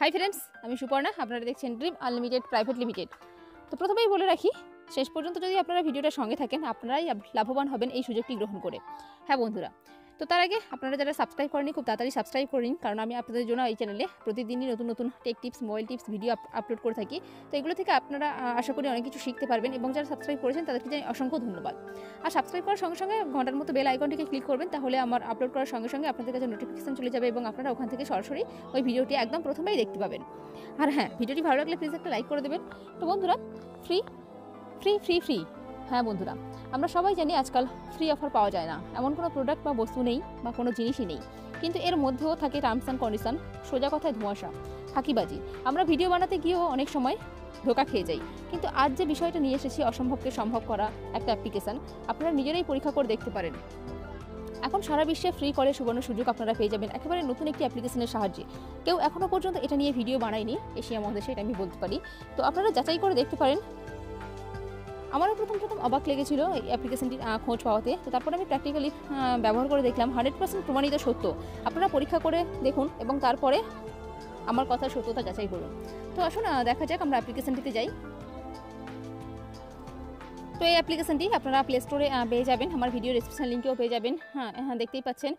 Hi friends আমি সুপর্ণা, আপনারা দেখছেন ড্রিম আনলিমিটেড প্রাইভেট লিমিটেড তো প্রথমেই বলে রাখি, শেষ পর্যন্ত যদি আপনারা ভিডিওটা সঙ্গে থাকেন, আপনারাই লাভবান হবেন এই সুযোগটি গ্রহণ করে। হ্যাঁ বন্ধুরা তো তার আগে আপনারা যারা সাবস্ক্রাইব করেনি খুব তাড়াতাড়ি সাবস্ক্রাইব করে নিন, কারণ আমি আপনাদের জন্য এই চ্যানেলে প্রতিদিনই নতুন নতুন tech tips mobile tips video upload করে থাকি। তো এগুলো থেকে আপনারা আশা করি অনেক কিছু শিখতে পারবেন এবং যারা সাবস্ক্রাইব করেছেন, তাদেরকে জানাই অসংখ্য ধন্যবাদ। আর সাবস্ক্রাইব করার সঙ্গে সঙ্গে ঘণ্টার মতো বেল আইকনটিকে ক্লিক করবেন, তাহলে আমার আপলোড করার সঙ্গে সঙ্গে আপনাদের কাছে নোটিফিকেশন চলে যাবে এবং আপনারা ওখান থেকে সরাসরি ওই ভিডিওটি একদম প্রথমেই দেখতে পাবেন। আর হ্যাঁ ভিডিওটি ভালো লাগলে প্লিজ একটা লাইক করে দেবেন। তো বন্ধুরা ফ্রি ফ্রি ফ্রি ফ্রি হ্যাঁ বন্ধুরা, আমরা সবাই জানি আজকাল ফ্রি অফার পাওয়া যায় না। এমন কোনো প্রোডাক্ট বা বস্তু নেই বা কোনো জিনিসই নেই। কিন্তু এর মধ্যেও থাকে টার্মস অ্যান্ড কন্ডিশন সোজা কথায় ধোঁয়াশা, ফাঁকিবাজি। আমরা ভিডিও বানাতে গিয়েও অনেক সময় ধোকা খেয়ে যাই। কিন্তু আজ যে বিষয়টা নিয়ে এসেছি, অসম্ভবকে সম্ভব করা একটা অ্যাপ্লিকেশন আপনারা নিজেরাই পরীক্ষা করে দেখতে পারেন। এখন সারা বিশ্বে ফ্রি কলে সুবর্ণ সুযোগ আপনারা পেয়ে যাবেন। একেবারে নতুন একটি অ্যাপ্লিকেশনের সাহায্যে। কেউ এখনও পর্যন্ত এটা নিয়ে ভিডিও বানায়নি, এশিয়া মহাদেশে এটা আমি বলতে পারি। তো আপনারা যাচাই করে দেখতে পারেন আমারও প্রথম প্রথম অবাক লেগেছিল এই অ্যাপ্লিকেশনটির খোঁজ পাওয়াতে। তো তারপরে আমি প্র্যাকটিক্যালি ব্যবহার করে দেখলাম হান্ড্রেড পার্সেন্ট প্রমাণিত সত্য। আপনারা পরীক্ষা করে দেখুন এবং তারপরে আমার কথার সত্যতা যাচাই করুন। তো আসুন দেখা যাক আমরা অ্যাপ্লিকেশনটিতে যাই। তো এই অ্যাপ্লিকেশনটি আপনারা প্লে স্টোরে পেয়ে যাবেন। আমার ভিডিও ডিসক্রিপশন লিঙ্কেও পেয়ে যাবেন। হ্যাঁ হ্যাঁ দেখতেই পাচ্ছেন।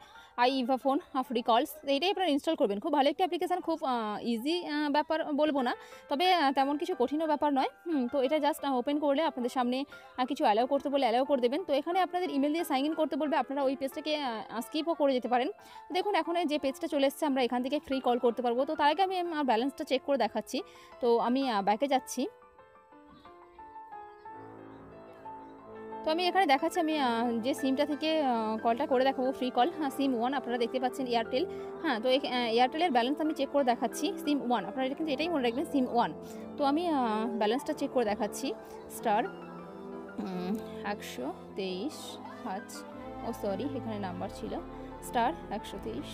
আই ইভা ফোন ফ্রি কলস এইটাই আপনারা ইনস্টল করবেন। খুব ভালো একটি অ্যাপ্লিকেশন খুব ইজি ব্যাপার বলব না। তবে তেমন কিছু কঠিনও ব্যাপার নয়। তো এটা জাস্ট ওপেন করলে আপনাদের সামনে কিছু অ্যালাউ করতে বলে অ্যালাউ করে দেবেন। তো এখানে আপনাদের ইমেল দিয়ে সাইন ইন করতে বলবে। আপনারা ওই পেজটাকে স্কিপও করে যেতে পারেন। দেখুন, এখন যে পেজটা চলে এসেছে, আমরা এখান থেকে ফ্রি কল করতে পারব। তো তার আগে আমি আমার ব্যালেন্সটা চেক করে দেখাচ্ছি। তো আমি ব্যাকে যাচ্ছি। তো আমি এখানে দেখাচ্ছি, আমি যে সিমটা থেকে কলটা করে দেখাবো ফ্রি কল হ্যাঁ সিম ওয়ান আপনারা দেখতে পাচ্ছেন এয়ারটেল হ্যাঁ তো এয়ারটেলের ব্যালেন্স আমি চেক করে দেখাচ্ছি, সিম ওয়ান আপনারা কিন্তু এটাই মনে রাখবেন, সিম ওয়ান তো আমি ব্যালেন্সটা চেক করে দেখাচ্ছি স্টার একশো তেইশ হাজ, ও সরি এখানে নাম্বার ছিল স্টার একশো তেইশ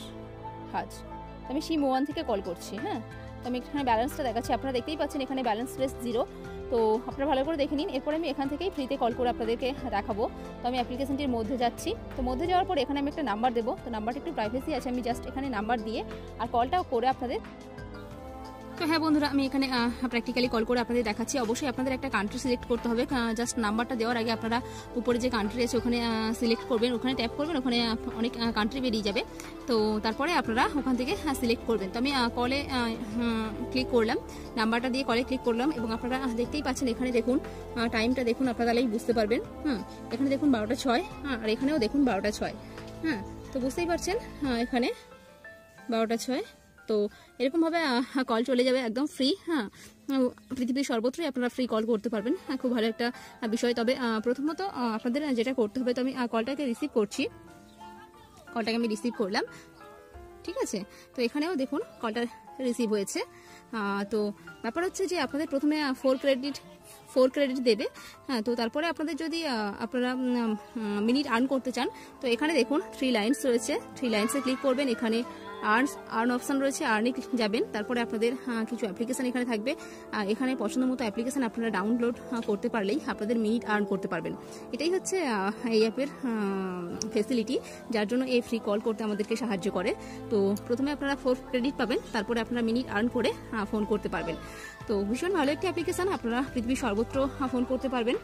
হাজ। আমি সিম ওয়ান থেকে কল করছি হ্যাঁ? তো আমি এখানে ব্যালেন্সটা দেখাচ্ছি। আপনারা দেখতেই পাচ্ছেন এখানে ব্যালেন্স রেস জিরো তো আপনারা ভালো করে দেখে নিন। এরপরে আমি এখান থেকেই ফ্রিতে কল করে আপনাদেরকে দেখাবো। তো আমি অ্যাপ্লিকেশনটির মধ্যে যাচ্ছি। তো মধ্যে যাওয়ার পর এখানে আমি একটা নাম্বার দেবো। তো নাম্বারটা একটু প্রাইভেসি আছে। আমি জাস্ট এখানে নাম্বার দিয়ে আর কলটাও করে আপনাদের তো হ্যাঁ বন্ধুরা, আমি এখানে প্র্যাকটিক্যালি কল করে আপনাদের দেখাচ্ছি। অবশ্যই আপনাদের একটা কান্ট্রি সিলেক্ট করতে হবে। জাস্ট নাম্বারটা দেওয়ার আগে আপনারা উপরে যে কান্ট্রি আছে ওখানে সিলেক্ট করবেন, ওখানে ট্যাপ করবেন, ওখানে অনেক কান্ট্রি বেরিয়ে যাবে। তো তারপরে আপনারা ওখান থেকে সিলেক্ট করবেন। তো আমি কলে ক্লিক করলাম। নাম্বারটা দিয়ে কলে ক্লিক করলাম এবং আপনারা দেখতেই পাচ্ছেন এখানে দেখুন টাইমটা দেখুন, আপনারা তাহলেই বুঝতে পারবেন। হুম, এখানে দেখুন বারোটা ছয় আর এখানেও দেখুন বারোটা ছয়। হ্যাঁ তো বুঝতেই পারছেন এখানে বারোটা ছয়। তো এরকমভাবে কল চলে যাবে একদম ফ্রি হ্যাঁ। পৃথিবীর সর্বত্রই আপনারা ফ্রি কল করতে পারবেন হ্যাঁ খুব ভালো একটা বিষয়। তবে প্রথমত আপনাদের যেটা করতে হবে, তো আমি কলটাকে রিসিভ করছি। কলটাকে আমি রিসিভ করলাম, ঠিক আছে? তো এখানেও দেখুন কলটা রিসিভ হয়েছে। তো ব্যাপার হচ্ছে যে, আপনাদের প্রথমে ফোর ক্রেডিট ফোর ক্রেডিট দেবে। হ্যাঁ তো তারপরে আপনাদের যদি আপনারা মিনিট আর্ন করতে চান তো এখানে দেখুন থ্রি লাইন্স রয়েছে। থ্রি লাইন্সে ক্লিক করবেন এখানে আর্নস আর্ন অপশান রয়েছে আর্নে যাবেন। তারপরে আপনাদের আহ, কিছু অ্যাপ্লিকেশন এখানে থাকবে। এখানে পছন্দ মতো অ্যাপ্লিকেশন আপনারা ডাউনলোড করতে পারলেই আপনাদের মিনিট আর্ন করতে পারবেন। এটাই হচ্ছে এই অ্যাপের ফেসিলিটি যার জন্য এই ফ্রি কল করতে আমাদেরকে সাহায্য করে। তো প্রথমে আপনারা ফোর ক্রেডিট পাবেন তারপরে আপনারা মিনিট আর্ন করে ফোন করতে পারবেন। তো ভীষণ ভালো একটি অ্যাপ্লিকেশান আপনারা পৃথিবীর সর্বত্র ফোন করতে পারবেন।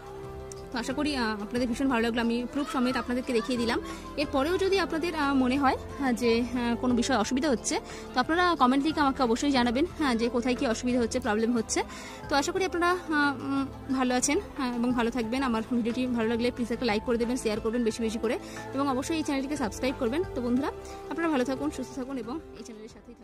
তো আশা করি আপনাদের ভীষণ ভালো লাগল। আমি প্রুফ সমেত আপনাদেরকে দেখিয়ে দিলাম। এরপরেও যদি আপনাদের মনে হয় যে কোনো বিষয় অসুবিধা হচ্ছে, তো আপনারা কমেন্ট লিখে আমাকে অবশ্যই জানাবেন যে কোথায় কি অসুবিধা হচ্ছে প্রবলেম হচ্ছে। তো আশা করি আপনারা ভালো আছেন এবং ভালো থাকবেন। আমার ভিডিওটি ভালো লাগলে প্লিজ একটা লাইক করে দেবেন শেয়ার করবেন বেশি বেশি করে। এবং অবশ্যই এই চ্যানেলটিকে সাবস্ক্রাইব করবেন। তো বন্ধুরা, আপনারা ভালো থাকুন, সুস্থ থাকুন, এবং এই চ্যানেলের সাথেই